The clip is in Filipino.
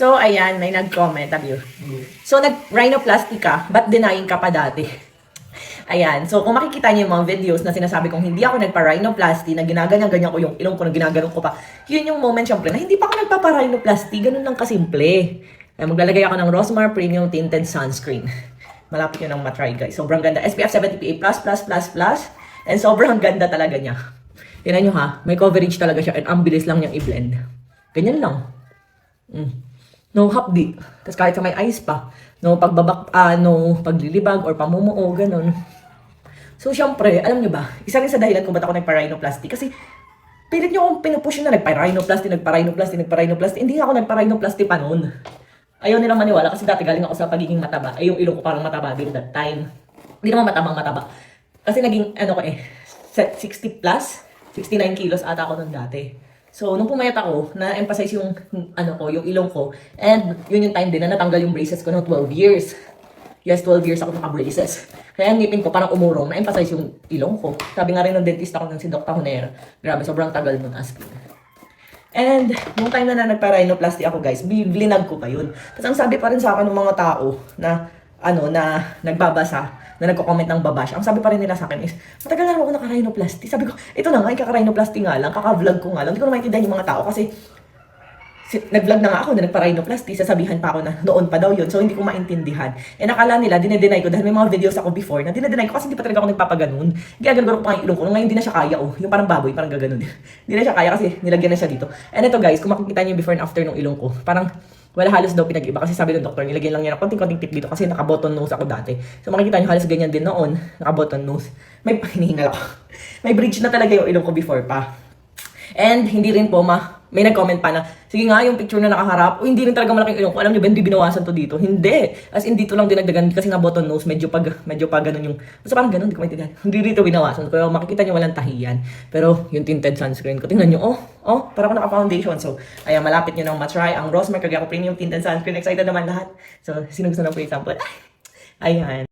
So, ayan, may nag-comment, sabi yun. So, nag-rhinoplasty ka, ba't denying ka pa dati? Ayan, so kung makikita niyo yung mga videos na sinasabi kong hindi ako nagpa-rhinoplasty, na ginaganyan-ganyan ko yung ilong ko, na ginaganon ko pa, yun yung moment syempre na hindi pa ako nagpapa-rhinoplasty, ganun lang kasimple. Ay, maglalagay ako ng Rosmar Premium Tinted Sunscreen. Malapit yun ang matry guys. Sobrang ganda. SPF 70 PA+++++. And sobrang ganda talaga niya. Tingnan nyo ha, may coverage talaga siya and ang bilis lang niyang i-blend. Ganyan lang. Mm. No hapdi. Tapos kahit sa may ice pa. No pagbabak, ah, no paglilibag or pamumuo, ganun. So, syempre, alam nyo ba, isa rin sa dahilan kung ba't ako nagpa-rhinoplasty. Kasi, pilit nyo akong pinupush na nagpa-rhinoplasty, nagpa-rhinoplasty, nagpa-rhinoplasty. Hindi ako nagpa-rhinoplasty pa noon. Ayaw nilang maniwala kasi dati galing ako sa pagiging mataba. Ay, yung ilong ko parang mataba din that time. Hindi naman matabang mataba. Kasi naging, ano ko eh, set 60 plus, 69 kilos ata ako noon dati. So, nung pumayat ako, na-emphasize yung, ano ko, yung ilong ko. And, yun yung time din na natanggal yung braces ko ng 12 years. Yes, 12 years ako naka-braces. Kaya ang ngipin ko parang umurong, na-emphasize yung ilong ko. Sabi nga rin ng dentista ko ng si Dr. Hunera, grabe, sobrang tagal nun as in. And, nung time na, na nagpa-rhinoplasty ako guys, blinag ko pa yun. Tapos ang sabi pa rin sa akin ng mga tao na, ano, na nagbabasa, na nagko-comment ng babash, ang sabi pa rin nila sa akin is, matagal na ako naka-rhinoplasty. Sabi ko, ito na nga, kaka-rhinoplasty nga lang, kaka-vlog ko nga lang. Hindi ko na maintindihan yung mga tao kasi si- nag-vlog na nga ako na nagpa-rhinoplasty, sasabihan pa ako na noon pa daw yun. So, hindi ko maintindihan. Eh, nakala nila, dinedenay ko dahil may mga videos ako before na dinedenay ko kasi hindi pa talaga ako nagpapaganon. Ginaganon ko pa yung ilong ko. Ngayon, hindi na siya kaya, oh. Yung parang baboy, parang gaganon. hindi na siya kaya kasi nilagyan na siya dito. And ito guys, kung makikita niyo before and after ng ilong ko, parang wala halos daw pinag-iba kasi sabi ng doktor, nilagyan lang niya ng konting-konting tip dito kasi naka-button nose ako dati. So makikita niyo halos ganyan din noon, naka-button nose. May hinihingal ako. May bridge na talaga yung ilong ko before pa. And hindi rin po ma, may nag-comment pa na, sige nga, yung picture na nakaharap, o hindi rin talaga malaking ilong ko. Alam niyo ba, hindi binawasan to dito. Hindi. As in, dito lang dinagdagan kasi nga button nose, medyo pag, medyo pag ganun yung, basta parang ganun, hindi ko maintindihan. Hindi dito binawasan. Kaya makikita niyo walang tahiyan. Pero yung tinted sunscreen ko, tingnan niyo, oh, oh, para ako naka-foundation. So, ayan, malapit niyo nang matry ang Rosmer Kagako Premium Tinted Sunscreen. Excited naman lahat. So, sino gusto na po example? Ayan.